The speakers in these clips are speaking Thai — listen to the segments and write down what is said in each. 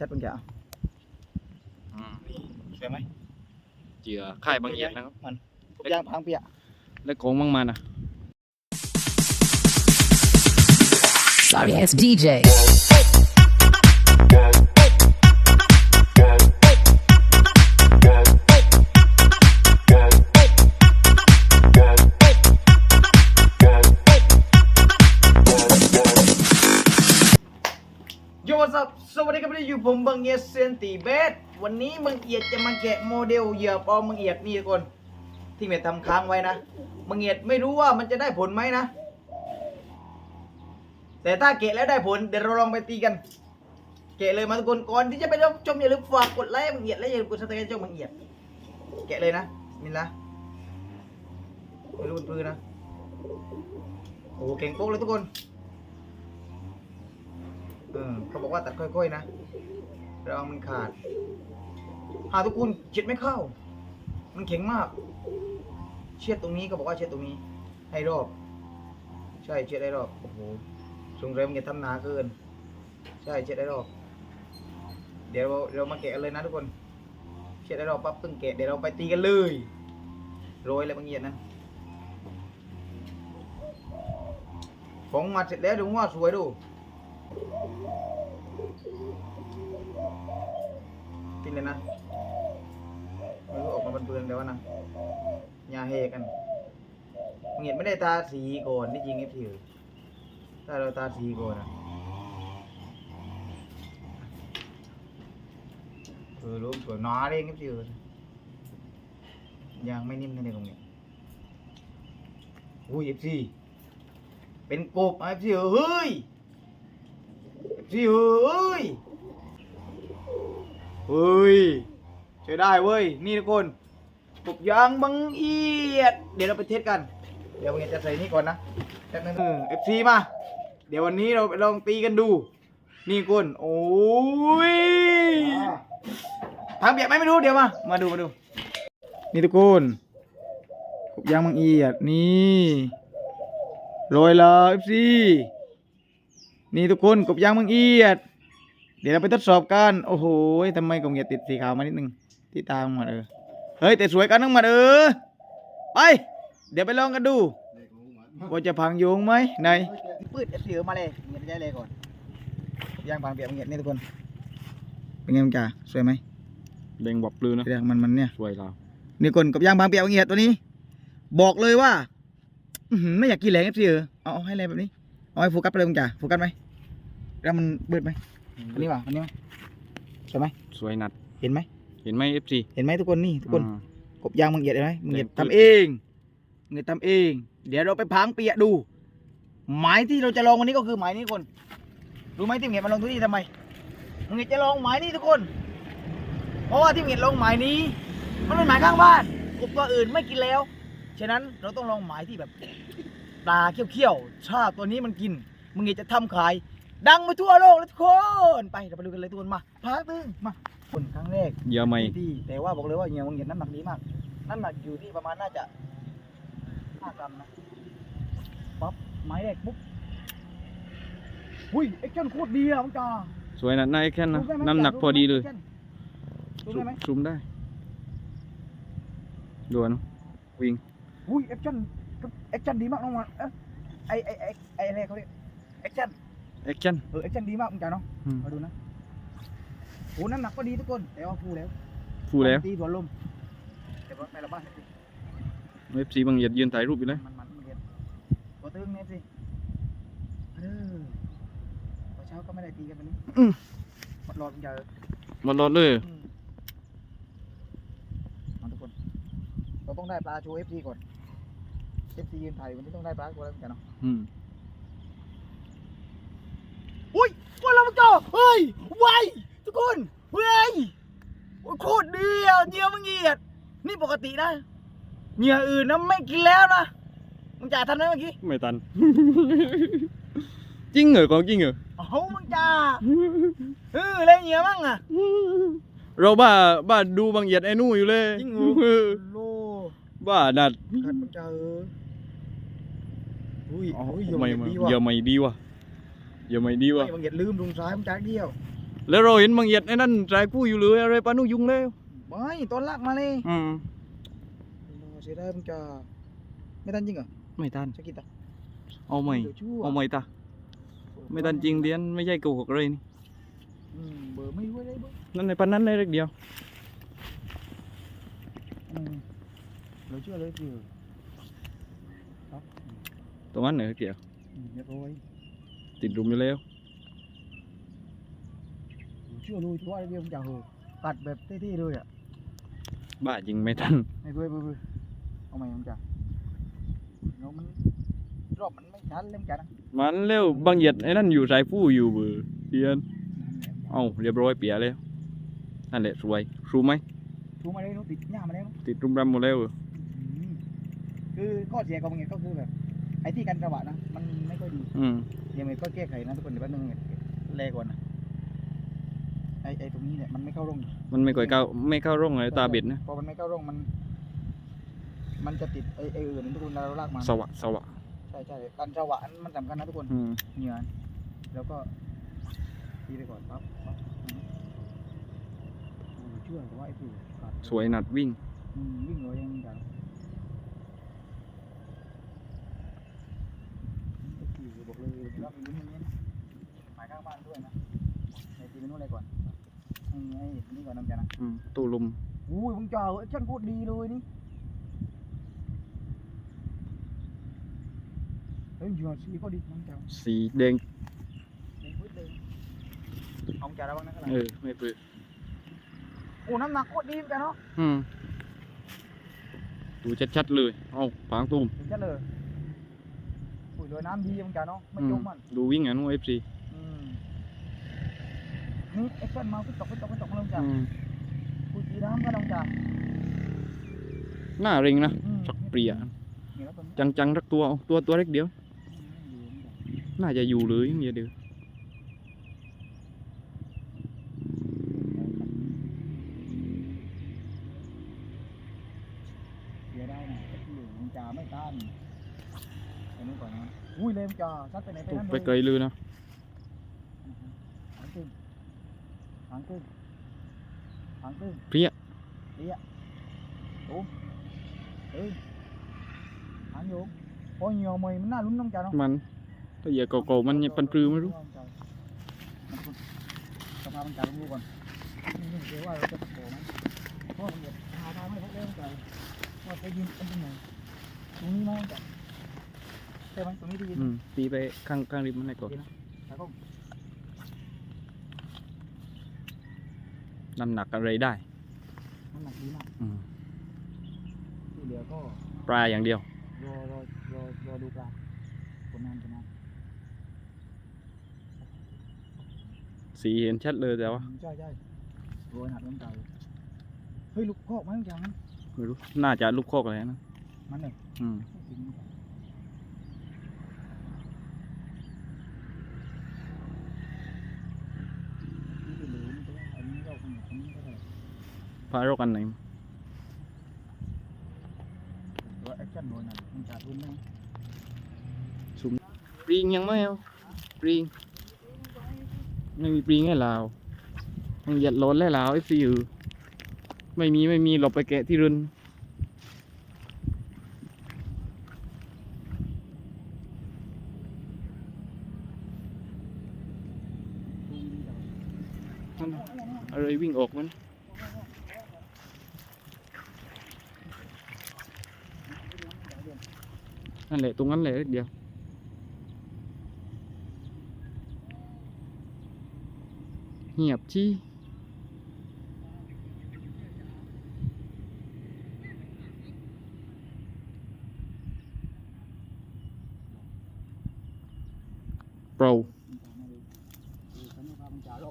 ชัดๆบางอย่างอืมสวยไหมเจือค่ายบางเอียดนะครับ มันย่างพังเปียกและโกงบางมันอะ Sorry ass DJ. วัสดีครับที่อยู่ผมบังเอียดเซนตีเบสวันนี้บังเอียดจะมาแกะโมเดลเหยื่อปลอมบังเอียดนี่ทุกคนที่เมททำค้างไว้นะบังเอียดไม่รู้ว่ามันจะได้ผลไหมนะ แต่ถ้าเกะแล้วได้ผลเดี๋ยวเราลองไปตีกันเกะเลยมาทุกคนก่อนที่จะไปรับชมอย่าลืมฝากกดไลค์บังเอียดและอย่าลืมกดซับสไครต์ช่องบังเอียด แกะเลยนะมินละไม่รู้เป็นปืนนะโอ้เก่งโป๊กเลยทุกคน เออเขาบอกว่าตัดค่อยๆนะระวังมันขาด หาทุกคนเช็ดไม่เข้า มันแข็งมาก เช็ดตรงนี้ก็บอกว่าเช็ดตรงนี้ ให้รอบ ใช่เช็ดได้รอบโอ้โหสงสัยมันจะทำหนาเกิน ใช่เช็ดได้รอบ เดี๋ยวเราเรามาแกะเลยนะทุกคน เช็ดได้รอบปั๊บตึ้งแกะเดี๋ยวเราไปตีกันเลยโรยอะไรบางอย่างนั้นของมาเสร็จแล้วดูว่าสวยดู กินเลยนะไม่รู้ออกมาเป็นเปลืองแล้วนะยาเฮกันเงียดไม่ได้ตาสีก่อนนี่จริงไอ้ผิวถ้าเราตาสีก่อนนะเออรู้สวยหนาเด้งไอ้ผิวยังไม่นิ่มในตรงนี้อุ้ยเอฟซีเป็นกบไอ้ผิวเฮ้ย เอฟซีเฮ้ย เฮ้ยใช้ได้เว้ย นี่ทุกคนปุกยางบังเอียด เดี๋ยวเราไปเทสกัน เดี๋ยวบังเอียดจะใส่นี่ก่อนนะแป๊บนึงเอฟซีมา เดี๋ยววันนี้เราไปลองตีกันดู นี่คุณโอ้ยทางเบียกไหมไม่รู้ เดี๋ยวมา มาดูมาดู นี่ทุกคนปุกยางบังเอียด นี่โรยและเอฟซี นี่ทุกคนกบยางบังเอียด เดี๋ยวเราไปทดสอบกันโอ้โหทำไมกงเงียติดสีขาวมานิดนึงที่ตาของมันเออเฮ้ยแต่สวยกันทั้งหมดเออไป เดี๋ยวไปลองกันดูว่าจะพังโยงไหมไหนปืดเอฟซีมาเลยเงียบใจเลยก่อนย่างพังเปียกเงียบนี่ทุกคน เป็นไงมึงจ่าสวยไหมเบ่งบอกปลือนะเรียกมันมันเนี่ยสวยเรานี่คนกับย่างบางเปียกเงียบตัวนี้ บอกเลยว่าอื้อหือไม่อยากกินแรงเอฟซีเออเอาเอาให้แรงแบบนี้ เอาให้โฟกัสไปเลยมึงจ่าโฟกัสไหมแล้วมันเบิดไหมอันนี้ป่ะอันนี้ไหมใช่ไหมสวยนัดเห็นไหมเห็นไหมเอฟซีเห็นไหมทุกคนนี่ทุกคนอ่ากบยางมึงเหยียดเห็นไหมมึงเหยียดแรงทำเองมึงเหยียดทำเอง เดี๋ยวเราไปพังเปียะดู หมายที่เราจะลองวันนี้ก็คือหมายนี้คนรู้ไหมที่มึงเหยียดมาลองที่นี่ทำไมมึงเหยียดจะลองหมายนี้ทุกคน เพราะว่าที่มึงเหยียดลองหมายนี้ มันเป็นหมายข้างบ้านกบตัวอื่นไม่กินแล้วฉะนั้นเราต้องลองหมายที่แบบ ปลาเขี้ยวๆชาตัวนี้มันกิน มึงเหยียดจะทำขาย ดังไปทั่วโลกเลยทุกคนไปเราไปดูกันเลยทุกคนมาพักตึงมาคนครั้งแรกเยอะไหมที่แต่ว่าบอกเลยว่าเฮียวังเหียนน้ำหนักดีมากน้ำหนักอยู่ที่ประมาณน่าจะห้ากรัมนะปั๊บไม้แรกปุ๊บอุ้ยเอ็กชั่นโคตรดีอะมังกาสวยนัดนายแค่นะซูมได้ไมน้ำหนักพอดีเลยซูมได้ไหมซูมได้ดูนะวิ่งอุ้ยเอ็กชั่น เอ็กชั่นดีมากน้องมันเอ๊ะไอไอไอไออะไรเขาเรียกเอ็กชั่นแอคชั่นเออเอ็กชั่นดีมากมังกาเนาะอืมมาดูนะโอ้น้ำหนักก็ดีทุกคนแต่ว่าฟูแล้วฟูแล้วตีสวนลมแต่ว่าไปละบ้านเอฟซีบางเอียดยืนถ่ายรูปอยู่เลยมันมันมันเย็นตัวตึงเนี่ยสิเออพอเช้าก็ไม่ได้ตีกันวันนี้อืมหมดรอดมันจะหมดรถเลยอืมมาทุกคนเราต้องได้ปลาโชว์เอฟซีก่อน เอฟซียืนถ่ายวันนี้ต้องได้ปลาตัวแล้วกันเนาะอืมอุ้ยวันเราจ่อเฮ้ยไวทุกคนเฮ้ยโอ้ยโคตรดีอะเหยื่อมึงเหยียด นี่ปกตินะเหยื่ออื่นนะไม่กินแล้วนะมึงจ่าทันไหมเมื่อกี้ไม่ตัน จริงเหรอของจริงเหรอเอ้ามึงจ่าเออเล่นเหยื่อมั่งอะ เราบ้าบ้าดูบางเอียดไอ้นู่อยู่เลยจริงเหรอ เออโล บ้านัดขัดมันจะเอออุ้ยอ๋ออุ้ยไม่เหไม่ยียบดีว่ะเยอะไม่ดีว่ะเยอะไม่ดีว่ะไม่บางเหยียดลืมตรงซ้ายมันจักเดียว แล้วเราเห็นบางเหยียดไอ้นั่นสายกู้อยู่เลยอะไรปานุยุงแล้วไม่ตอนลากมาเลยอืมเสียดายมึงจะไม่ทันจริงเหรอไม่ทันสกิตอะเอาใหม่เดี๋ยวชั่วเอาใหม่ตาไม่ทันจริงเดียนไม่ใช่โกหกเลยนี่อืมเบอร์ไม่รู้อะไรเบอร์นั่นในปันนั้นเลยเล็กเดียวอืม เราเชื่อเลยคือครับตรงนั้นเหนือเกี่ยวอืมเรียบร้อยติดรุมอยู่แล้วเราเชื่อเลยว่าเรื่องจะเหอะกัดแบบเท่ๆเลยอะบ้าจริงไม่ทันไม่เบื่อเบื่อเบื่อเอาใหม่มึงจ้ะเรามันรอบมันไม่ทันเลยมึงจ้ะนะมันเร็วบางเหยียดไอ้นั่นอยู่สายผู้อยู่เบอร์เดียนเอาเรียบร้อยเปียแล้วนั่นแหละสวยรู้ไหมถูกมาเลยนุติดหน้ามาแล้วนุติดรุมรำหมดแล้วเอออืม คือข้อเสียของมันก็คือแบบไอ้ที่กันกระบะนะมันไม่ค่อยดีอืมเดี๋ยวมันก็แก้ไขนะทุกคนเดี๋ยวแป๊บนึงแลก่อนนะไอ้ไอ้ตรงนี้เนี่ยมันไม่เข้าร่องมันไม่ค่อยเข้าไม่เข้าร่องเลยตาเบ็ดนะพอมันไม่เข้าร่องมัน มันจะติดไอ้ไอ้อื่นทุกคนเราลากมาสวะสวะใช่ใช่การสวะมันสำคัญนะทุกคนอืมเหงื่อแล้วก็ตีไปก่อนปั๊บปั๊บอืมโอ้เชื่อแต่ว่าไอ้ผู้ขาดสวยหนัดวิ่งอืมวิ่งเลยยังจังไอ้ผู้บอก เลยว่าเป็นลุ้นอย่างนี้นะหมายข้างบ้านด้วยนะไอ้ตีไปนู่นอะไรก่อนไอ้ไอ้นี่ก่อนน้ำจันนะอืมตู้ลุมอุ้ยมึงจ่าเหอะช่างโคตรดีเลยนี่เฮ้ยจริงๆสีก็ดีน้ำจ่าสีแดงในพื้นเลยเอาจ่าระวังนะข้างหลังเออไม่เปื้อโอ้น้ำหนักโคตรดีเหมือนกันเนาะอืมดูชัดๆเลย เอาปางตุ้มเห็นชัดเลย อุ้ยเลยน้ำดีเหมือนกันเนาะไม่อืจมมมันดูวิ่งอะนู้เอฟซีอืมนี่แอคชั่นมาขึ้นตกขึ้นตกขึ้นตกมาลงจ่าอุ้ยสีน้ำกันลงจ่าหน้าเริงนะอืมสักเปรียนี่แล้วตัวนี้จังๆรักตัวเอาตัวตัวเล็กเดียวอืมดีเหมือนกันน่าจะอยู่เลยอย่างเดียวเดียวเดี๋ยวได้นะไอ้ที่อยู่มึงจ่าไม่ต้าน ไปนู่นก่อนนะอุ้ยเลยมึงจ่าซัดไปไหนไปตุกนั่นไปเลยไกลเลยนะหางตึ้งหางตึ้งหางตึ้งเปรี้ยเปี้ยโอ้เอ้ยหางโยงโอ้ยเหนียวมวยมันน่าลุ้นน้องจ่าเนาะมันถ้าอย่าเก่าๆมันยังปันปรือไม่รู้สภาพมันจ่าลงดูก่อนนี่เดี๋ยวว่าเราจะโผล่ไหมเพราะมันเดี๋ยวหาทางไม่พบเรื่องจ่าว่าไปยิงกันตรงไหนตรงนี้มั้งจ่า ใช่ไหมตรงนี้ที่ยิงอืมตีไปข้างข้างริมมันให้ก่อนแล้วก็น้ำหนักอะไรได้น้ำหนักดีมากอืมที่เหลือก็ปลาอย่างเดียว รอรอรอรอดูปลาผลงานผลงานสีเห็นชัดเลยแต่ว่าใช่ใช่โรยหนักน้ำใจเฮ้ยลูกคอกมันจังมันไม่รู้ น่าจะลูกโคอกอะไรนะมันเนี่ยอืม นี่ไปเลยนี่ก็ได้อันนี้ก็คงอันนี้ก็ได้ พาโรกันไหนซุ่มปริงยังไม่เอาปริงไม่มีปริงให้เรามันเหยียดร้อนแล้วเราไอ้ฟิวไม่มีไม่มีหลบไปแกะที่รืนนั่นน่อะไรวิ่งออกมัน นั่นแหละตรงนั้นแหละเดียวเงียบจี้เปล่ามันจ่าร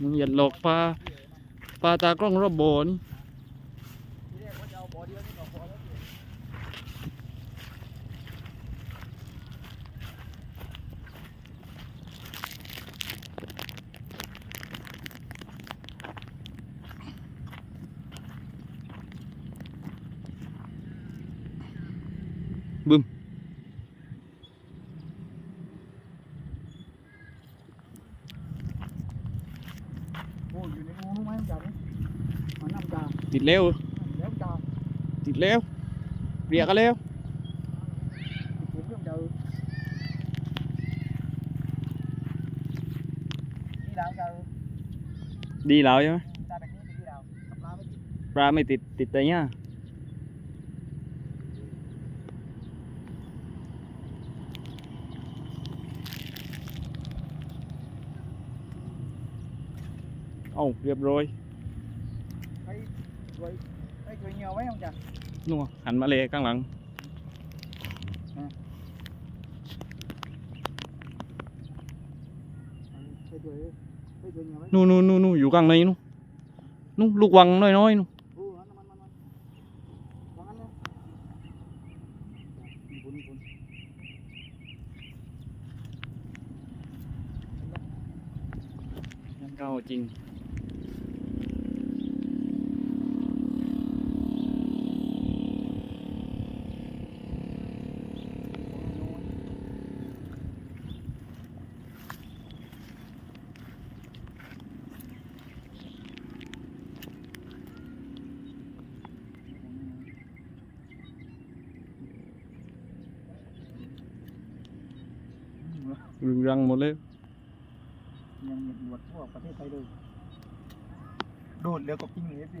มึงอย่าหลอกปลาปลาตากล้องรอบโบนี่ ที่แรกว่าจะเอาบ่อเดียวนี่บ่อแล้ว บึ้ม โอ้ยอยู่ในงูรู้ไหมมันจับนี่มันน้ำจ่าติดเร็ว แล้วจ่าติดเร็วเรียกกันเร็วติดเรื่องเจอนี่ดาวเจอดีแล้วใช่ไหมตาแบบนี้เป็นที่ดาวกับปลาไม่ติดปลาไม่ติดติดแต่เนี้ย เอาเรียบร้อยไปช่วยไปช่วยเหี่ยวไว้ không จ่านู่นหันมาเลยข้างหลังไปช่วยไปช่วยเหี่ยวไว้นู่นนู่นนู่นนู่นอยู่ข้างในนู่นนู่นลูกวังน้อยๆนู่นโอ้มันมันมันมันวางงั้นเลยญี่ปุ่นญี่ปุ่นเข้าจริง รึงรังหมดเลยยังเหยียบหนวดทั่วประเทศไทยเลยโดดเรือกับจริงเลยสิ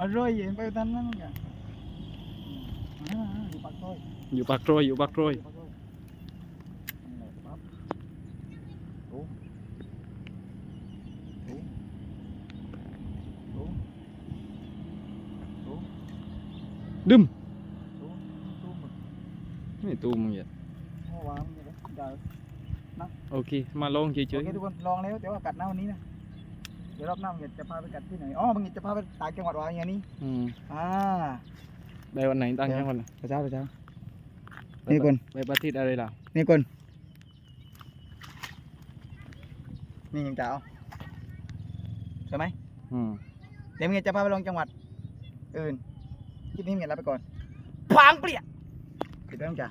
อร่อยเห็นไปตอนนั้นไงอ่าอยู่ปากซอยอยู่ปากรอยอยู่ปากรอยอยู่ปากซอยนั่นแหละปั๊บโอ้โอ้โอ้โอ้ดึมโอ้ตู้หมดไม่ ตูมึงอย่าเมื่อวานมันจะได้เจอโอเค มาลองเฉโอยเคทุกคนลองแล้วแต่ว่ากัดหน้าวันนี้นะเดี๋ยวรอบหน้ามึงจะพาไปกัดที่ไหนอ๋อมึงจะพาไปต่างจังหวัดวะอย่างนี้ๆอืมอ่าได้วันไหนตั้งแค่วันไหนพระเจ้าพระเจ้านี่คนไปประเทศอะไรล่ะนี่คนนี่ยังจะเอาใช่ไหมอืมเดี๋ยวมึงจะพาไปลงจังหวัดอื่นคลิปนี้มึงลาไปก่อนพางเปรี้ยติดไว้มึงจ้ะ